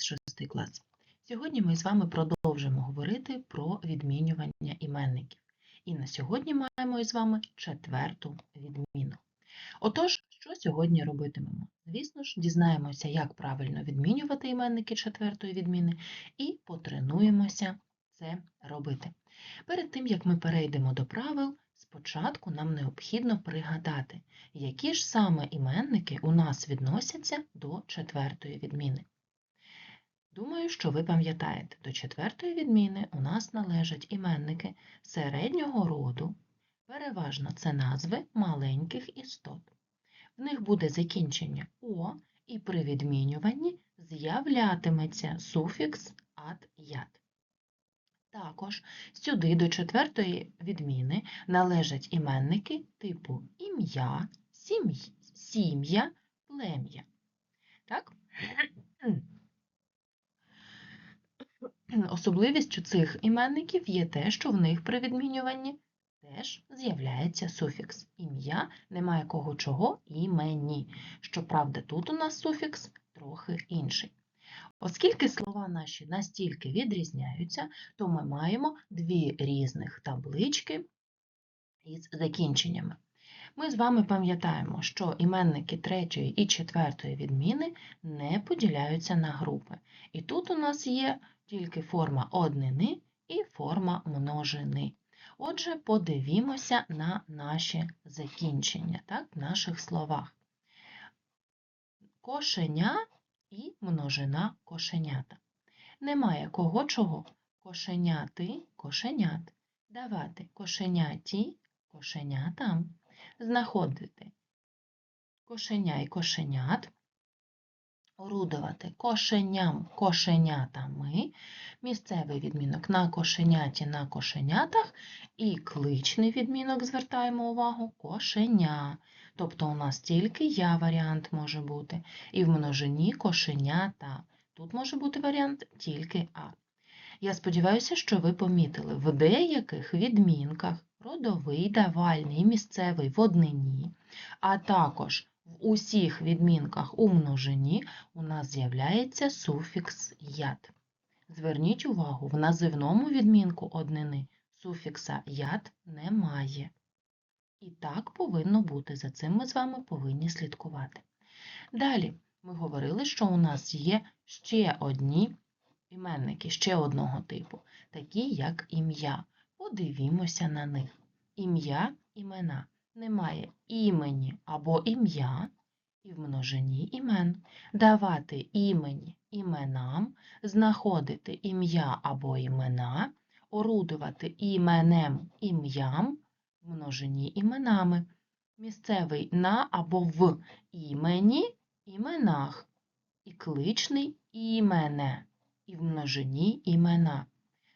шостий клас. Сьогодні ми з вами продовжимо говорити про відмінювання іменників. І на сьогодні маємо із вами четверту відміну. Отож, що сьогодні робитимемо? Звісно ж, дізнаємося, як правильно відмінювати іменники четвертої відміни, і потренуємося це робити. Перед тим, як ми перейдемо до правил, спочатку нам необхідно пригадати, які ж саме іменники у нас відносяться до четвертої відміни. Думаю, що ви пам'ятаєте, до четвертої відміни у нас належать іменники середнього роду, переважно це назви маленьких істот. В них буде закінчення о, і при відмінюванні з'являтиметься суфікс ад яд. Також сюди до четвертої відміни належать іменники типу ім'я, сім'я, плем'я. Так? Особливістю цих іменників є те, що в них при відмінюванні теж з'являється суфікс. Ім'я немає кого чого імені. Щоправда, тут у нас суфікс трохи інший. Оскільки слова наші настільки відрізняються, то ми маємо дві різних таблички із закінченнями. Ми з вами пам'ятаємо, що іменники третьої і четвертої відміни не поділяються на групи. І тут у нас є тільки форма однини і форма множини. Отже, подивімося на наші закінчення так, в наших словах. Кошеня і множина кошенята. Немає кого чого. Кошеняти кошенят. Давати кошеняті кошенятам. Знаходити кошеня і кошенят. Орудувати кошеням кошенятами. Місцевий відмінок на кошеняті на кошенятах. І кличний відмінок, звертаємо увагу, кошеня. Тобто у нас тільки я варіант може бути. І в множині кошенята. Тут може бути варіант тільки А. Я сподіваюся, що ви помітили, в деяких відмінках родовий, давальний місцевий в однині, а також в усіх відмінках у множині у нас з'являється суфікс яд. Зверніть увагу, в називному відмінку однини суфікса яд немає. І так повинно бути, за цим ми з вами повинні слідкувати. Далі ми говорили, що у нас є ще одні іменники, ще одного типу, такі як ім'я. Подивімося на них. Ім'я, імена. Немає імені або ім'я, і в множині імен. Давати імені іменам, знаходити ім'я або імена, орудувати іменем ім'ям, в множині іменами. Місцевий на або в імені іменах, і кличний імене, і в множині імена.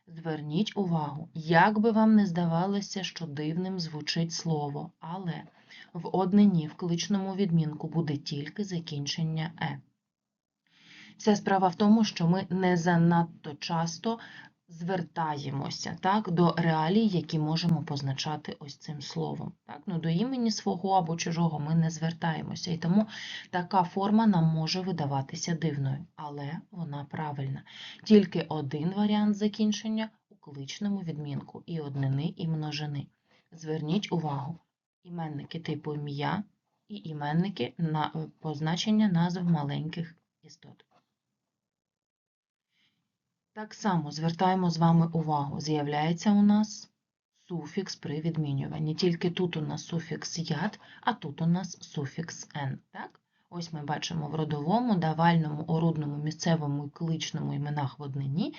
Зверніть увагу, як би вам не здавалося, що дивним звучить слово, але в однині в кличному відмінку буде тільки закінчення е. Вся справа в тому, що ми не занадто часто звертаємося так, до реалій, які можемо позначати ось цим словом. Так? Ну, до імені свого або чужого ми не звертаємося, і тому така форма нам може видаватися дивною, але вона правильна. Тільки один варіант закінчення у кличному відмінку і однини, і множини. Зверніть увагу, іменники типу ім'я і іменники на позначення назв маленьких істот. Так само звертаємо з вами увагу, з'являється у нас суфікс при відмінюванні. Тільки тут у нас суфікс яд, а тут у нас суфікс «н». Так? Ось ми бачимо в родовому, давальному, орудному, місцевому і кличному іменах в однині,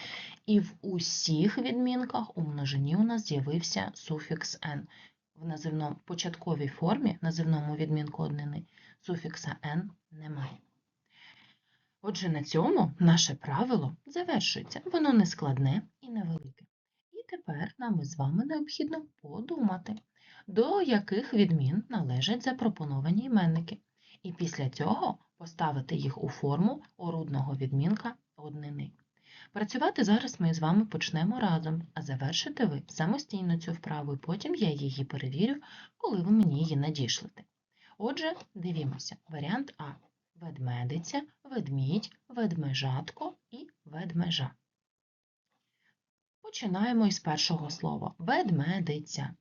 і в усіх відмінках у множині у нас з'явився суфікс «н». В називному початковій формі, називному відмінку однини, суфікса «н» немає. Отже, на цьому наше правило завершується. Воно не складне і невелике. І тепер нам із вами необхідно подумати, до яких відмін належать запропоновані іменники. І після цього поставити їх у форму орудного відмінка однини. Працювати зараз ми з вами почнемо разом, а завершите ви самостійно цю вправу, і потім я її перевірю, коли ви мені її надішлете. Отже, дивімося. Варіант А ведмедиця, ведмідь, ведмежатко і ведмежа. Починаємо із першого слова. Ведмедиця.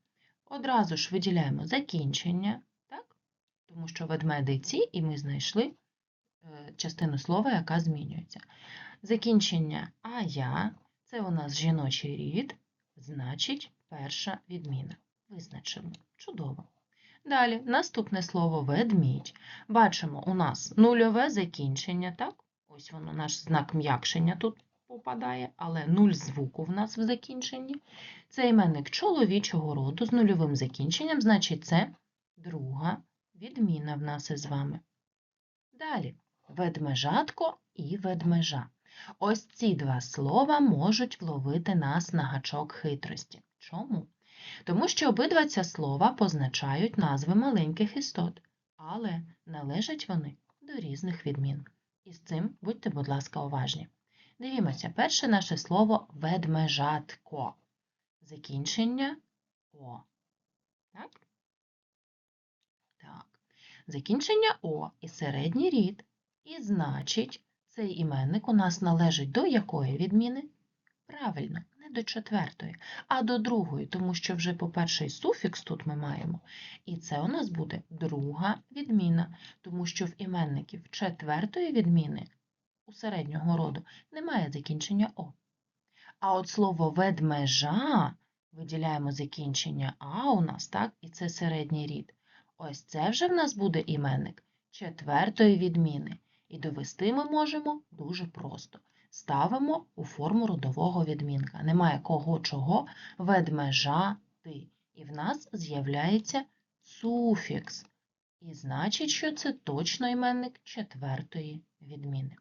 Одразу ж виділяємо закінчення, так? тому що ведмедиці, і ми знайшли е, частину слова, яка змінюється. Закінчення ая це у нас жіночий рід, значить перша відміна. Визначимо. Чудово. Далі, наступне слово ведмідь. Бачимо, у нас нульове закінчення, так? Ось воно, наш знак м'якшення тут попадає, але нуль звуку в нас в закінченні. Це іменник чоловічого роду з нульовим закінченням, значить це друга відміна в нас із вами. Далі, ведмежатко і ведмежа. Ось ці два слова можуть вловити нас на гачок хитрості. Чому? Тому що обидва ці слова позначають назви маленьких істот, але належать вони до різних відмін. І з цим будьте, будь ласка, уважні. Дивімося, перше наше слово ведмежатко. Закінчення О. Так? Так. Закінчення О і середній рід. І значить, цей іменник у нас належить до якої відміни? Правильно, не до четвертої, а до другої, тому що вже по перший суфікс тут ми маємо. І це у нас буде друга відміна, тому що в іменників четвертої відміни у середнього роду немає закінчення О. А от слово ведмежа виділяємо закінчення А у нас, так, і це середній рід. Ось це вже в нас буде іменник четвертої відміни. І довести ми можемо дуже просто. Ставимо у форму родового відмінка. Немає кого чого ведмежа ти. І в нас з'являється суфікс. І значить, що це точно іменник четвертої відміни.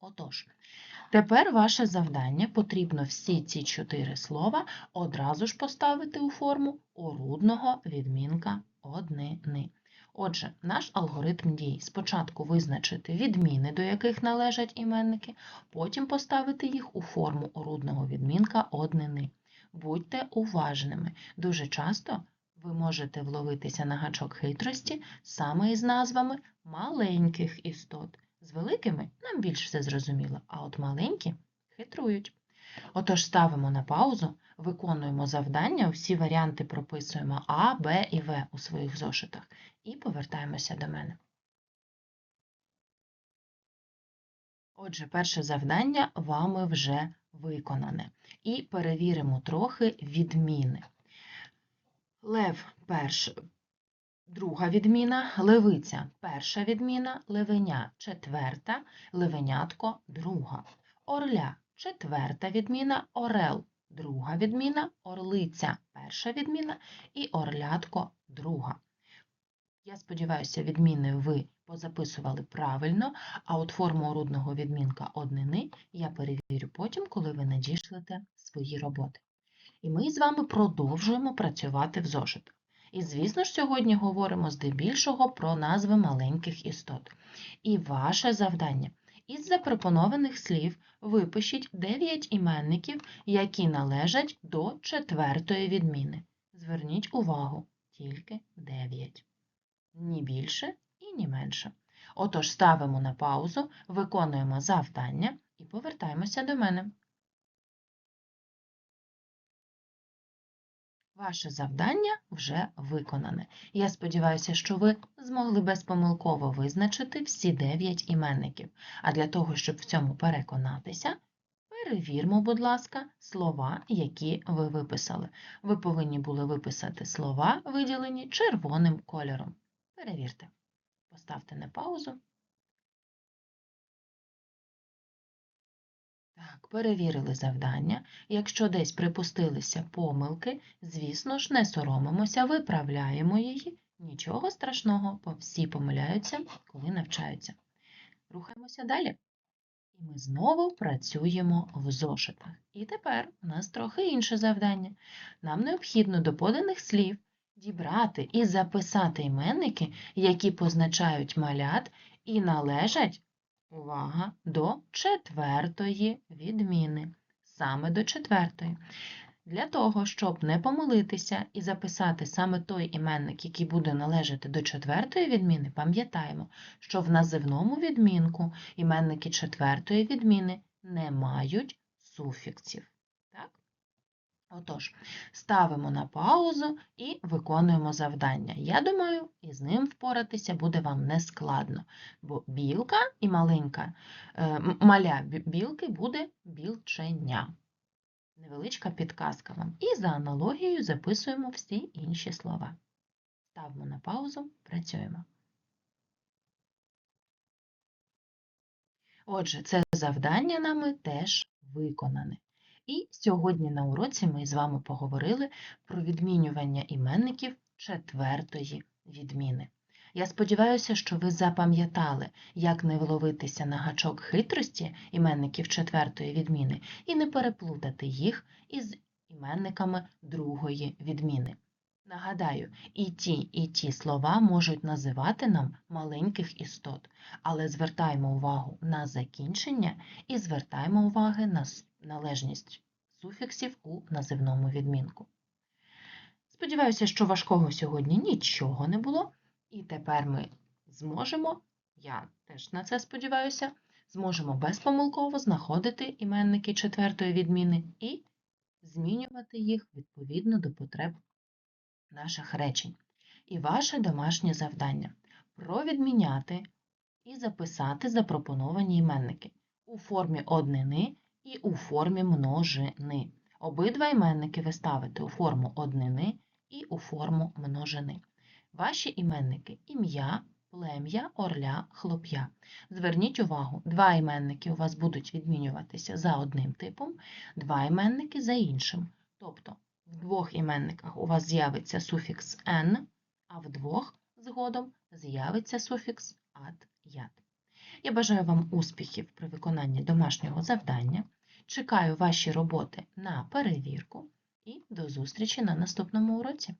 Отож, тепер ваше завдання потрібно всі ці чотири слова одразу ж поставити у форму орудного відмінка однини. Отже, наш алгоритм дій спочатку визначити відміни, до яких належать іменники, потім поставити їх у форму орудного відмінка однини. Будьте уважними. Дуже часто ви можете вловитися на гачок хитрості саме із назвами маленьких істот. З великими нам більш все зрозуміло, а от маленькі хитрують. Отож ставимо на паузу, виконуємо завдання, всі варіанти прописуємо А, Б і В у своїх зошитах і повертаємося до мене. Отже, перше завдання вами вже виконане. І перевіримо трохи відміни. Лев перш, друга відміна, левиця перша відміна, левеня четверта, левенятко друга. Орля четверта відміна, орел друга відміна, орлиця перша відміна і орлятко друга. Я сподіваюся, відміни ви позаписували правильно, а от форму орудного відмінка однини я перевірю потім, коли ви надішлете свої роботи. І ми з вами продовжуємо працювати в зошитах. І, звісно ж, сьогодні говоримо здебільшого про назви маленьких істот. І ваше завдання із запропонованих слів випишіть 9 іменників, які належать до четвертої відміни. Зверніть увагу, тільки 9. Ні більше і ні менше. Отож, ставимо на паузу, виконуємо завдання і повертаємося до мене. Ваше завдання вже виконане. Я сподіваюся, що ви змогли безпомилково визначити всі 9 іменників. А для того, щоб в цьому переконатися, перевірмо, будь ласка, слова, які ви виписали. Ви повинні були виписати слова, виділені червоним кольором. Перевірте. Поставте на паузу. Перевірили завдання. Якщо десь припустилися помилки, звісно ж, не соромимося, виправляємо її. Нічого страшного, бо всі помиляються, коли навчаються. Рухаємося далі. І ми знову працюємо в зошитах. І тепер у нас трохи інше завдання. Нам необхідно до поданих слів дібрати і записати іменники, які позначають малят і належать Увага до четвертої відміни. Саме до четвертої. Для того, щоб не помилитися і записати саме той іменник, який буде належати до четвертої відміни, пам'ятаємо, що в називному відмінку іменники четвертої відміни не мають суфіксів. Отож, ставимо на паузу і виконуємо завдання. Я думаю, із ним впоратися буде вам нескладно, бо білка і маленька, е, маля білки буде білченя. Невеличка підказка вам. І за аналогією записуємо всі інші слова. Ставимо на паузу, працюємо. Отже, це завдання нами теж виконане. І сьогодні на уроці ми з вами поговорили про відмінювання іменників четвертої відміни. Я сподіваюся, що ви запам'ятали, як не вловитися на гачок хитрості іменників четвертої відміни і не переплутати їх із іменниками другої відміни. Нагадаю, і ті, і ті слова можуть називати нам маленьких істот, але звертаємо увагу на закінчення і звертаємо уваги на належність суфіксів у називному відмінку. Сподіваюся, що важкого сьогодні нічого не було, і тепер ми зможемо, я теж на це сподіваюся, зможемо безпомилково знаходити іменники четвертої відміни і змінювати їх відповідно до потреб наших речень. І ваше домашнє завдання провідміняти і записати запропоновані іменники у формі однини і у формі множини. Обидва іменники ви ставите у форму однини і у форму множини. Ваші іменники ім'я, плем'я, орля, хлоп'я. Зверніть увагу, два іменники у вас будуть відмінюватися за одним типом, два іменники за іншим. Тобто в двох іменниках у вас з'явиться суфікс «н», а в двох згодом з'явиться суфікс «ат», «ят». Я бажаю вам успіхів при виконанні домашнього завдання. Чекаю ваші роботи на перевірку і до зустрічі на наступному уроці.